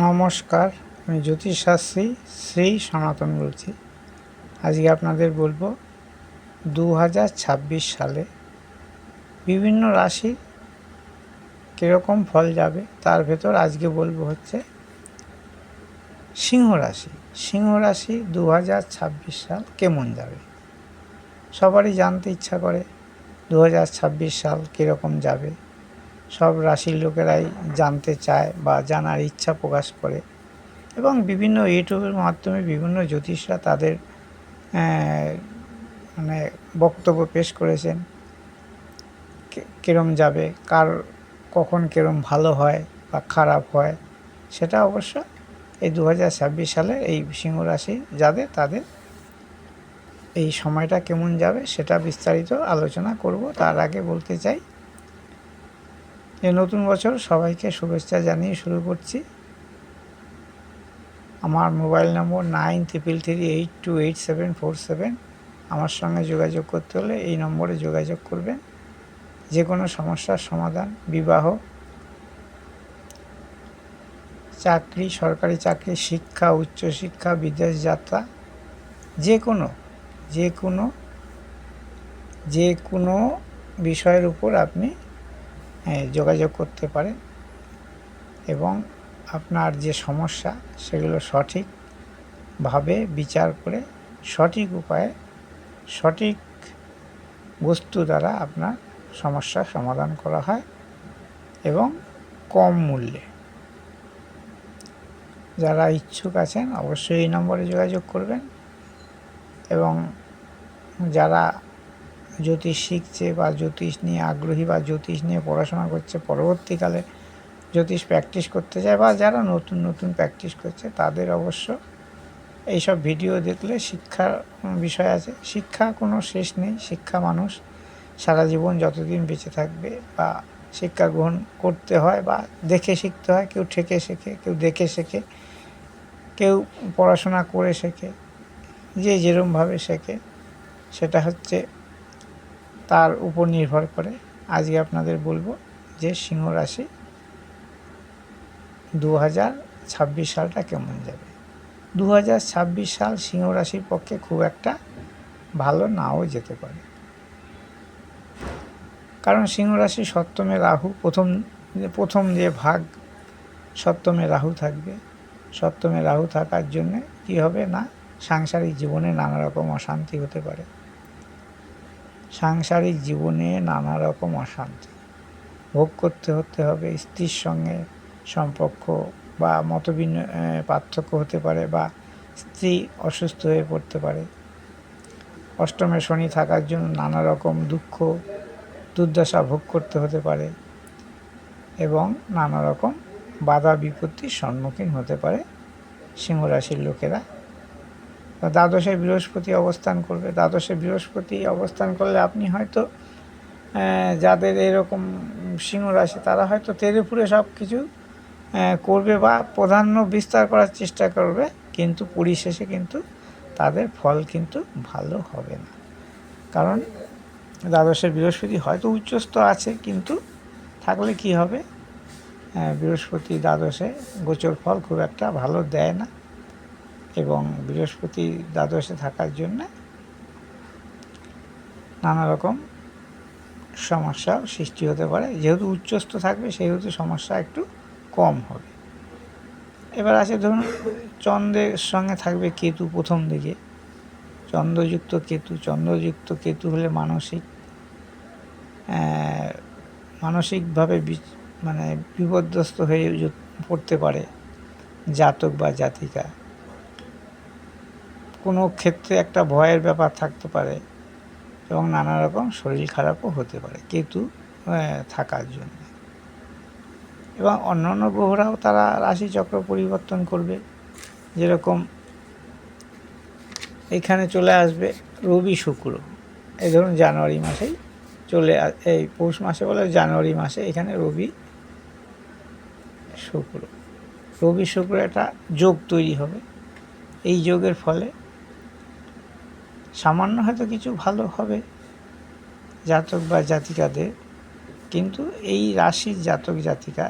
নমস্কার, আমি জ্যোতিষশাস্ত্রী শ্রী সনাতন বলছি। আজকে আপনাদের বলব দু হাজার ছাব্বিশ সালে বিভিন্ন রাশি কীরকম ফল যাবে, তার ভেতর আজকে বলব হচ্ছে সিংহ রাশি। সিংহ রাশি দু হাজার ছাব্বিশ সাল কেমন যাবে? সবারই জানতে ইচ্ছা করে দু হাজার ছাব্বিশ সাল কীরকম যাবে। সব রাশির লোকেরাই জানতে চায় বা জানার ইচ্ছা প্রকাশ করে। এবং বিভিন্ন ইউটিউবের মাধ্যমে বিভিন্ন জ্যোতিষরা তাদের মানে বক্তব্য পেশ করেছেন। কিরম যাবে, কার কখন কিরম ভালো হয় বা খারাপ হয়, সেটা অবশ্য এই দু হাজার ছাব্বিশ সালে এই সিংহ রাশি যাদের, তাদের এই সময়টা কেমন যাবে সেটা বিস্তারিত আলোচনা করব। তার আগে বলতে চাই যে নতুন বছর সবাইকে শুভেচ্ছা জানিয়ে শুরু করছি। আমার mobile number nine triple three eight two eight seven four seven আমার সঙ্গে যোগাযোগ করতে হলে এই নম্বরে যোগাযোগ করবেন। যে কোনো সমস্যার সমাধান, বিবাহ, চাকরি, সরকারি চাকরি, শিক্ষা, উচ্চশিক্ষা, বিদেশ যাত্রা যে কোনো যে কোনো যে কোনো বিষয়ের উপর আপনি যোগাযোগ করতে পারেন এবং আপনার যে সমস্যা সেগুলো সঠিকভাবে বিচার করে সঠিক উপায়ে সঠিক বস্তু দ্বারা আপনার সমস্যার সমাধান করা হয় এবং কম মূল্যে। যারা ইচ্ছুক আছেন অবশ্যই এই নম্বরে যোগাযোগ করবেন এবং যারা জ্যোতিষ শিখছে বা জ্যোতিষ নিয়ে আগ্রহী বা জ্যোতিষ নিয়ে পড়াশোনা করছে, পরবর্তীকালে জ্যোতিষ প্র্যাকটিস করতে চায় বা যারা নতুন নতুন প্র্যাকটিস করছে তাদের অবশ্য এইসব ভিডিও দেখলে শিক্ষার বিষয় আছে। শিক্ষা কোনো শেষ নেই, শিক্ষা মানুষ সারা জীবন যতদিন বেঁচে থাকবে বা শিক্ষা গ্রহণ করতে হয় বা দেখে শিখতে হয়, কেউ ঠেকে শেখে, কেউ দেখে শেখে, কেউ পড়াশোনা করে শেখে, যে যেরমভাবে শেখে, সেটা হচ্ছে তার উপর নির্ভর করে। আজকে আপনাদের বলব যে সিংহ রাশি দু হাজার ছাব্বিশ সালটা কেমন যাবে? দু হাজার ছাব্বিশ সাল সিংহ রাশির পক্ষে খুব একটা ভালো নাও যেতে পারে। কারণ সিংহ রাশি সপ্তমে রাহু, প্রথম প্রথম যে ভাগ সপ্তমে রাহু থাকবে। সপ্তমে রাহু থাকার জন্যে কী হবে না, সাংসারিক জীবনে নানা রকম অশান্তি হতে পারে। সাংসারিক জীবনে নানা রকম অশান্তি। ভোগ করতে হতে হবে, স্ত্রীর সঙ্গে সম্পর্ক বা মতবিন পার্থক্য হতে পারে বা স্ত্রী অসুস্থ হয়ে পড়তে পারে। অষ্টমে শনি থাকার জন্য নানা রকম দুঃখ, দুর্দশা ভোগ করতে হতে পারে এবং নানা রকম বাধা বিপত্তির সম্মুখীন হতে পারে সিংহরাশির লোকেরা। দ্বাদশে বৃহস্পতি অবস্থান করবে। দ্বাদশে বৃহস্পতি অবস্থান করলে আপনি হয়তো যাদের এরকম সিংহ রাশি, তারা হয়তো তেরে ফুরে সব কিছু করবে বা প্রাধান্য বিস্তার করার চেষ্টা করবে, কিন্তু পরিশেষে কিন্তু তাদের ফল কিন্তু ভালো হবে না। কারণ দ্বাদশে বৃহস্পতি হয়তো উচ্চস্থ আছে, কিন্তু থাকলে কি হবে? বৃহস্পতি দ্বাদশে গোচর ফল খুব একটা ভালো দেয় না। এবং বৃহস্পতি দ্বাদশে থাকার জন্য নানা রকম সমস্যা সৃষ্টি হতে পারে। যেহেতু উচ্চস্থ থাকবে, সেহেতু সমস্যা একটু কম হবে। এবার আছে ধরুন, চন্দ্রের সঙ্গে থাকবে কেতু প্রথম দিকে। চন্দ্রযুক্ত কেতু চন্দ্রযুক্ত কেতু হলে মানসিক মানসিকভাবে মানে বিপর্যস্ত হয়ে পড়তে পারে জাতক বা জাতিকা। কোনো ক্ষেত্রে একটা ভয়ের ব্যাপার থাকতে পারে এবং নানা রকম শরীর খারাপও হতে পারে, কেতু থাকার জন্য। এবং অন্যান্য গ্রহরাও তারা রাশিচক্র পরিবর্তন করবে। যেরকম এখানে চলে আসবে রবি শুক্র। এই ধরুন জানুয়ারি মাসেই চলে এই পৌষ মাসে বলে জানুয়ারি মাসে এখানে রবি শুক্র। রবি শুক্র একটা যোগ তৈরি হবে। এই যোগের ফলে সামান্য হয়তো কিছু ভালো হবে জাতক বা জাতিকাদের, কিন্তু এই রাশির জাতক জাতিকা,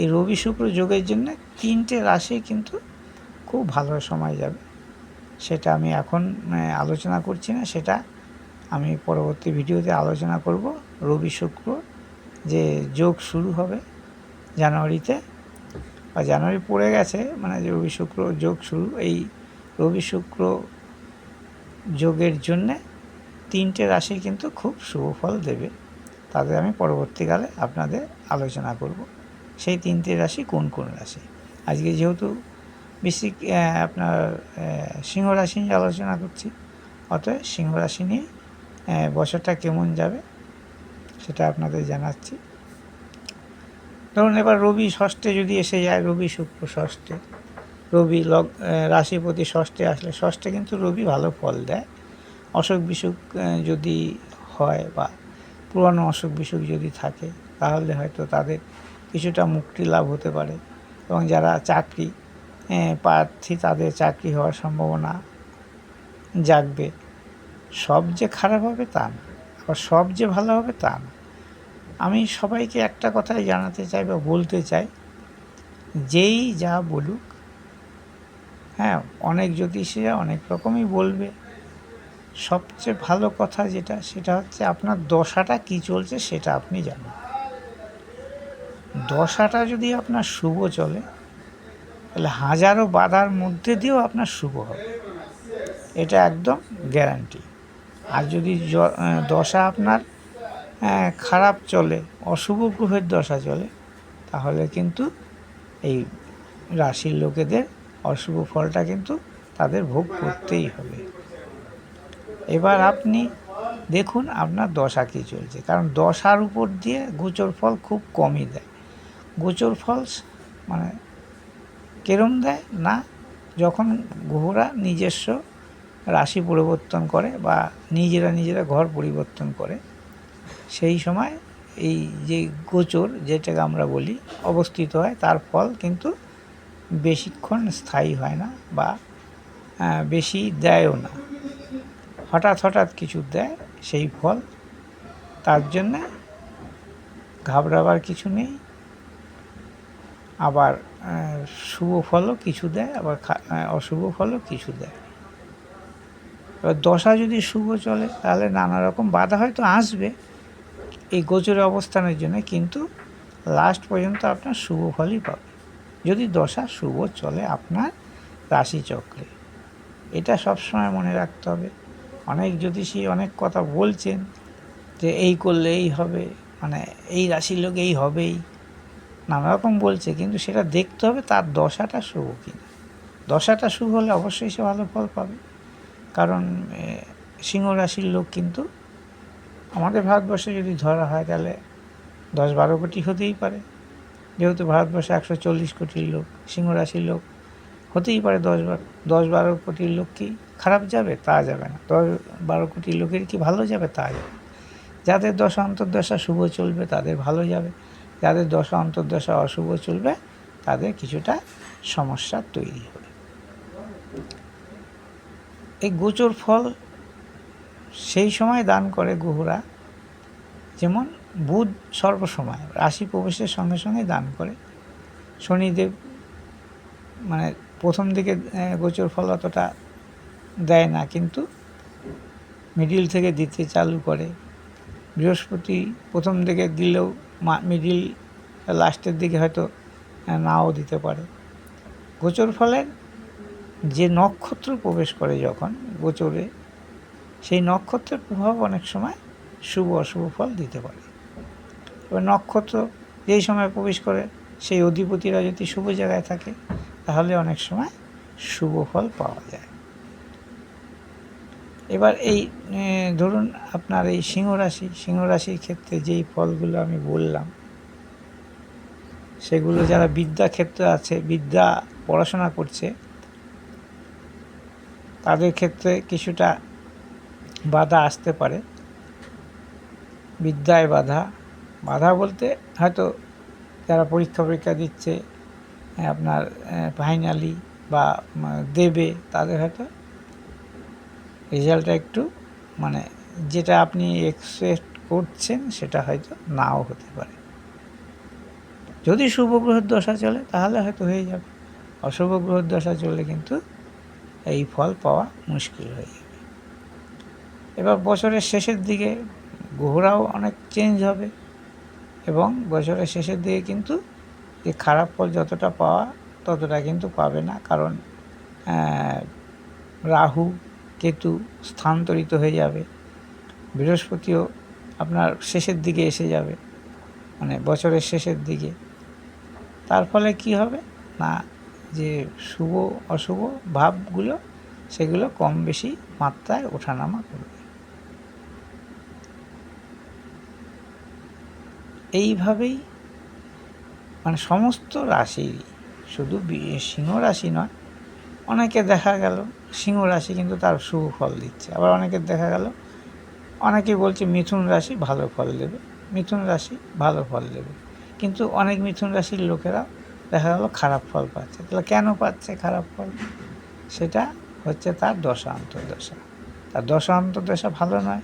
এই রবি শুক্র যোগের জন্য তিনটে রাশি কিন্তু খুব ভালো সময় যাবে। সেটা আমি এখন আলোচনা করছি না, সেটা আমি পরবর্তী ভিডিওতে আলোচনা করব। রবি শুক্র যে যোগ শুরু হবে জানুয়ারিতে, বা জানুয়ারি পড়ে গেছে মানে যে রবি শুক্র যোগ শুরু, এই রবি শুক্র যোগের জন্যে তিনটে রাশি কিন্তু খুব শুভ ফল দেবে। তাদের আমি পরবর্তীকালে আপনাদের আলোচনা করব। সেই তিনটে রাশি কোন কোন রাশি? আজকে যেহেতু আহ, আপনার সিংহ রাশি নিয়ে আলোচনা করছি অতএব সিংহ রাশি নিয়ে বছরটা কেমন যাবে সেটা আপনাদের জানাচ্ছি। ধরুন এবার রবি ষষ্ঠে যদি এসে যায় রবি শুক্র ষষ্ঠে রবি লগ রাশিপতি ষষ্ঠে আসলে, ষষ্ঠে কিন্তু রবি ভালো ফল দেয়। অসুখ বিসুখ যদি হয় বা পুরনো অসুখ বিসুখ যদি থাকে, তাহলে হয়তো তাদের কিছুটা মুক্তি লাভ হতে পারে। এবং যারা চাকরি প্রার্থী, তাদের চাকরি হওয়ার সম্ভাবনা জাগবে। সব যে খারাপ হবে তা না, আবার সব যে ভালো হবে তা না। আমি সবাইকে একটা কথাই জানাতে চাই বা বলতে চাই, যেই যা বলুক হ্যাঁ অনেক জ্যোতিষীরা অনেক রকমই বলবে। সবচেয়ে ভালো কথা যেটা, সেটা হচ্ছে আপনার দশাটা কি চলছে সেটা আপনি জানেন। দশাটা যদি আপনার শুভ চলে, তাহলে হাজারো বাধার মধ্যে দিয়েও আপনার শুভ হবে। এটা একদম গ্যারান্টি আর যদি দশা আপনার খারাপ চলে, অশুভ গ্রহের দশা চলে, তাহলে কিন্তু এই রাশির লোকেদের অশুভ ফলটা কিন্তু তাদের ভোগ করতেই হবে। এবার আপনি দেখুন আপনার দশা কী চলছে। কারণ দশার উপর দিয়ে গোচর ফল খুব কমই দেয়। গোচর ফল মানে কেরম দেয় না, যখন গ্রহরা নিজস্ব রাশি পরিবর্তন করে বা নিজেরা নিজেরা ঘর পরিবর্তন করে, সেই সময় এই যে গোচর, যেটাকে আমরা বলি, অবস্থিত হয়, তার ফল কিন্তু বেশিক্ষণ স্থায়ী হয় না বা বেশি দেয়ও না। হঠাৎ হঠাৎ কিছু দেয়, সেই ফল। তার জন্যে ঘাবড়াবার কিছু নেই। আবার শুভ ফলও কিছু দেয়, আবার অশুভ ফলও কিছু দেয়। এবার দশা যদি শুভ চলে, তাহলে নানা রকম বাধা হয়তো আসবে। এই গোচরের অবস্থানের জন্য কিন্তু লাস্ট পর্যন্ত আপনার শুভ ফলই পাবে যদি দশা শুভ চলে আপনার রাশিচক্রে, এটা সবসময় মনে রাখতে হবে। অনেক জ্যোতিষী অনেক কথা বলছেন যে এই করলে এই হবে মানে এই রাশির লোক এই হবেই, নানা রকম বলছে, কিন্তু সেটা দেখতে হবে তার দশাটা শুভ কিনা। দশাটা শুভ হলে অবশ্যই সে ভালো ফল পাবে। কারণ সিংহ রাশির লোক কিন্তু আমাদের ভারতবর্ষে যদি ধরা হয় তাহলে দশ বারো কোটি হতেই পারে। যেহেতু ভারতবর্ষে একশো চল্লিশ কোটির লোক সিংহ রাশির লোক, হতেই পারে দশ বারো দশ বারো কোটির লোক কি খারাপ যাবে? তা যাবে না। দশ বারো কোটির লোকের কি ভালো যাবে? তা যাবে। যাদের দশা অন্তর্দশা শুভ চলবে, তাদের ভালো যাবে। যাদের দশা অন্তর্দশা অশুভ চলবে, তাদের কিছুটা সমস্যা তৈরি হবে। এই গোচর ফল সেই সময় দান করে গুহরা, যেমন বুধ সর্বসময় রাশি প্রবেশের সঙ্গে সঙ্গে দান করে। শনিদেব মানে প্রথম দিকে গোচর ফল অতটা দেয় না, কিন্তু মিডিল থেকে দিতে চালু করে। বৃহস্পতি প্রথম দিকে দিলেও মিডিল লাস্টের দিকে হয়তো নাও দিতে পারে। গোচর ফলের যে নক্ষত্র প্রবেশ করে যখন গোচরে, সেই নক্ষত্রের প্রভাব অনেক সময় শুভ অশুভ ফল দিতে পারে। এবার নক্ষত্র যেই সময় প্রবেশ করে, সেই অধিপতিরা যদি শুভ জায়গায় থাকে, তাহলে অনেক সময় শুভ ফল পাওয়া যায়। এবার এই ধরুন আপনার এই সিংহ রাশি, সিংহ রাশির ক্ষেত্রে যেই ফলগুলো আমি বললাম, সেগুলো যারা বিদ্যা ক্ষেত্রে আছে, বিদ্যা পড়াশোনা করছে, তাদের ক্ষেত্রে কিছুটা বাধা আসতে পারে। বিদ্যায় বাধা বাধা বলতে হয়তো যারা পরীক্ষা পরীক্ষা দিচ্ছে আপনার ফাইনালি বা দেবে তাদের হয়তো রেজাল্টটা একটু মানে যেটা আপনি এক্সপেক্ট করছেন সেটা হয়তো নাও হতে পারে। যদি শুভ গ্রহের দশা চলে তাহলে হয়তো হয়ে যাবে। অশুভ গ্রহের দশা চললে কিন্তু এই ফল পাওয়া মুশকিল হয়ে যাবে। এবার বছরের শেষের দিকে গ্রহরাও অনেক চেঞ্জ হবে। এবং বছরের শেষের দিকে কিন্তু যে খারাপ ফল যতটা পাওয়া ততটা কিন্তু পাবে না। কারণ রাহু, কেতু স্থানান্তরিত হয়ে যাবে। বৃহস্পতিও আপনার শেষের দিকে এসে যাবে। মানে বছরের শেষের দিকে। তার ফলে কি হবে? না, যে শুভ, অশুভ ভাবগুলো সেগুলো কম বেশি মাত্রায় ওঠানামা করবে। এইভাবেই মানে সমস্ত রাশি, শুধু সিংহ রাশি নয়, অনেকে দেখা গেল, সিংহ রাশি কিন্তু তার শুভ ফল দিচ্ছে। আবার অনেকের দেখা গেল অনেকে বলছে মিথুন রাশি ভালো ফল দেবে, মিথুন রাশি ভালো ফল দেবে। কিন্তু অনেক মিথুন রাশির লোকেরা দেখা গেল খারাপ ফল পাচ্ছে। তাহলে কেন পাচ্ছে খারাপ ফল? সেটা হচ্ছে তার দশা, অন্তর্দশা। তার দশা, অন্তর্দশা ভালো নয়।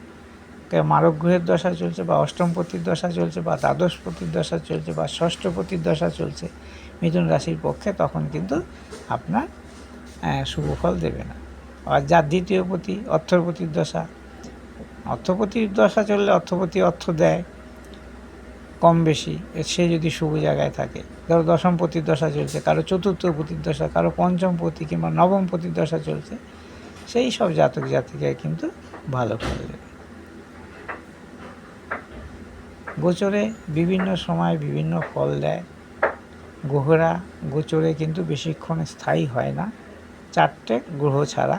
কে মারক গ্রহের দশা চলছে বা অষ্টমপতির দশা চলছে বা দ্বাদশপতির দশা চলছে বা ষষ্ঠপতির দশা চলছে মিথুন রাশির পক্ষে তখন কিন্তু আপনার আহ, শুভ ফল দেবে না। আর যার দ্বিতীয় পতি অর্থপতির দশা অর্থপতির দশা চললে অর্থপতি অর্থ দেয় কম বেশি সে যদি শুভ জায়গায় থাকে। ধরো দশম পতির দশা চলছে কারও চতুর্থ পতির দশা কারও পঞ্চম পতি কিংবা নবম পতির দশা চলছে সেই সব জাতক জাতিকায় কিন্তু ভালো ফল দেবে। গোচরে বিভিন্ন সময় বিভিন্ন ফল দেয়। গ্রহরা গোচরে কিন্তু বেশিক্ষণ স্থায়ী হয় না। চারটে গ্রহ ছাড়া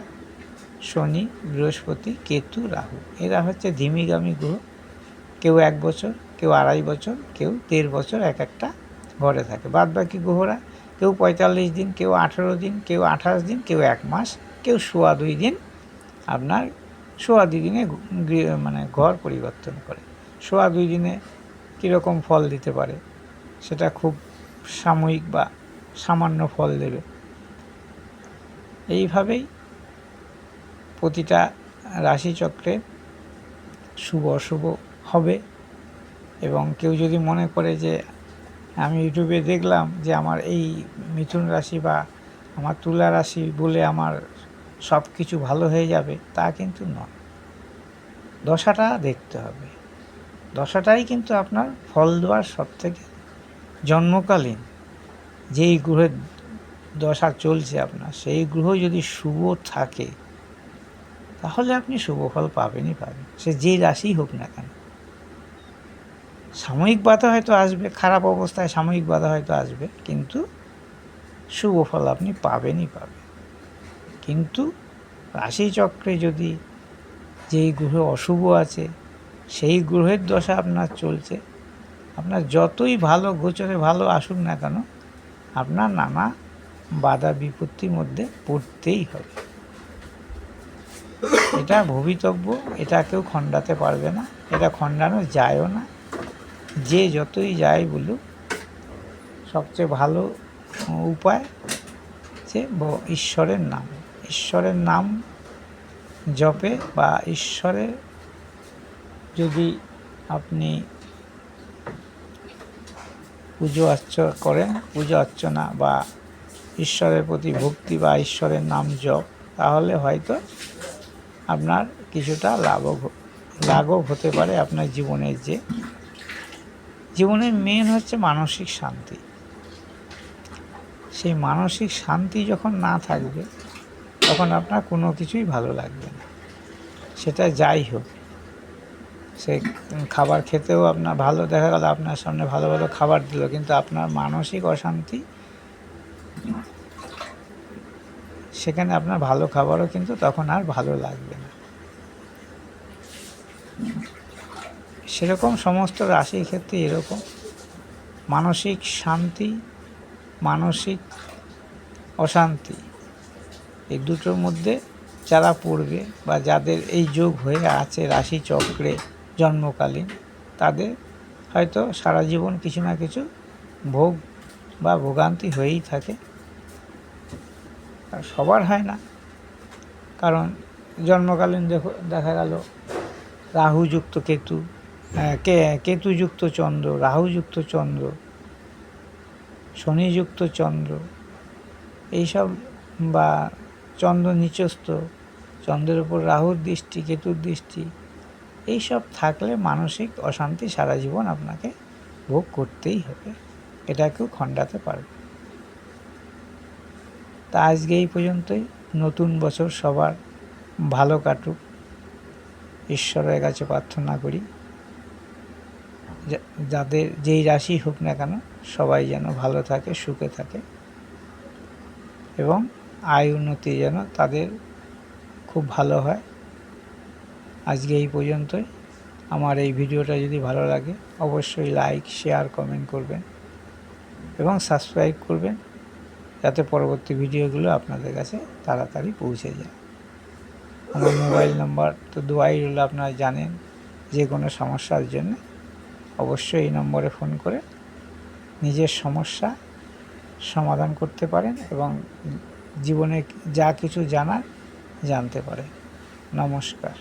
শনি, বৃহস্পতি, কেতু, রাহু। এরা হচ্ছে ধিমিগামী গ্রহ। কেউ এক বছর, কেউ আড়াই বছর, কেউ দেড় বছর এক একটা ঘরে থাকে। বাদ বাকি গ্রহরা কেউ পঁয়তাল্লিশ দিন, কেউ আঠেরো দিন, কেউ আঠাশ দিন, কেউ এক মাস, কেউ সোয়া দুই দিন। আপনার সোয়া দুই দিনে মানে ঘর পরিবর্তন করে। সোয়া দুই দিনে কীরকম ফল দিতে পারে, সেটা খুব সাময়িক বা সামান্য ফল দেবে। এইভাবেই প্রতিটা রাশিচক্রে শুভ অশুভ হবে এবং কেউ যদি মনে করে যে, আমি ইউটিউবে দেখলাম যে আমার এই মিথুন রাশি বা আমার তুলা রাশি বলে আমার সব কিছু ভালো হয়ে যাবে, তা কিন্তু নয়। দশাটা দেখতে হবে। দশাটাই কিন্তু আপনার ফল দেওয়ার সব থেকে জন্মকালীন। যেই গ্রহের দশা চলছে আপনার, সেই গ্রহ যদি শুভ থাকে, তাহলে আপনি শুভ ফল পাবেনই পাবেন। সে যেই রাশি হোক না কেন। সাময়িক বাধা হয়তো আসবে, খারাপ অবস্থায় সাময়িক বাধা হয়তো আসবে, কিন্তু শুভ ফল আপনি পাবেনই পাবেন। কিন্তু রাশিচক্রে যদি যেই গ্রহ অশুভ আছে সেই গ্রহের দশা আপনার চলছে। আপনার যতই ভালো গোচরে ভালো আসুক না কেন, আপনার নানা বাধা বিপত্তির মধ্যে পড়তেই হবে। এটা ভবিতব্য, এটা কেউ খণ্ডাতে পারবে না, এটা খণ্ডানো যায়ও না। যে যতই যায় বলুক, সবচেয়ে ভালো উপায় যে ঈশ্বরের নাম। ঈশ্বরের নাম জপে বা ঈশ্বরের যদি আপনি পুজো অর্চ করেন, পুজো অর্চনা বা ঈশ্বরের প্রতি ভক্তি বা ঈশ্বরের নাম জপ, তাহলে হয়তো আপনার কিছুটা লাঘব লাঘব হতে পারে আপনার জীবনের যে, জীবনের মেন হচ্ছে মানসিক শান্তি। সেই মানসিক শান্তি যখন না থাকবে, তখন আপনার কোনো কিছুই ভালো লাগবে না। সেটা যাই হোক। সে খাবার খেতেও আপনার ভালো দেখা গেল, আপনার সামনে ভালো ভালো খাবার দিল, কিন্তু আপনার মানসিক অশান্তি, সেখানে আপনার ভালো খাবারও কিন্তু তখন আর ভালো লাগবে না। সেরকম সমস্ত রাশির ক্ষেত্রে এরকম। মানসিক শান্তি, মানসিক অশান্তি, এই দুটোর মধ্যে যারা পড়বে বা যাদের এই যোগ হয়ে আছে রাশি চক্রে জন্মকালীন। তাদের হয়তো সারা জীবন কিছু না কিছু ভোগ বা ভোগান্তি হয়েই থাকে। আর সবার হয় না। কারণ জন্মকালীন দেখো, দেখা গেল রাহুযুক্ত কেতু কে, কেতুযুক্ত চন্দ্র, রাহুযুক্ত চন্দ্র, শনিযুক্ত চন্দ্র, এইসব বা চন্দ্র নিচস্থ, চন্দ্রের উপর রাহুর দৃষ্টি, কেতুর দৃষ্টি এইসব থাকলে মানসিক অশান্তি সারা জীবন আপনাকে ভোগ করতেই হবে। এটা কেউ খণ্ডাতে পারবে তা আজকে এই পর্যন্তই। নতুন বছর সবার ভালো কাটুক। ঈশ্বরের কাছে প্রার্থনা করি। যাদের যেই রাশি হোক না কেন, সবাই যেন ভালো থাকে, সুখে থাকে এবং আয় উন্নতি যেন তাদের খুব ভালো হয়। আজকে এই পর্যন্তই। আমার এই ভিডিওটা যদি ভালো লাগে, অবশ্যই লাইক শেয়ার কমেন্ট করবেন এবং সাবস্ক্রাইব করবেন যাতে পরবর্তী ভিডিওগুলো আপনাদের কাছে তাড়াতাড়ি পৌঁছে যায়। আমার মোবাইল নাম্বার তো দোয়াই রইল আপনারা জানেন যে কোনো সমস্যার জন্য। অবশ্যই এই নম্বরে ফোন করে নিজের সমস্যা সমাধান করতে পারেন এবং জীবনে যা কিছু জানার জানতে পারেন। নমস্কার।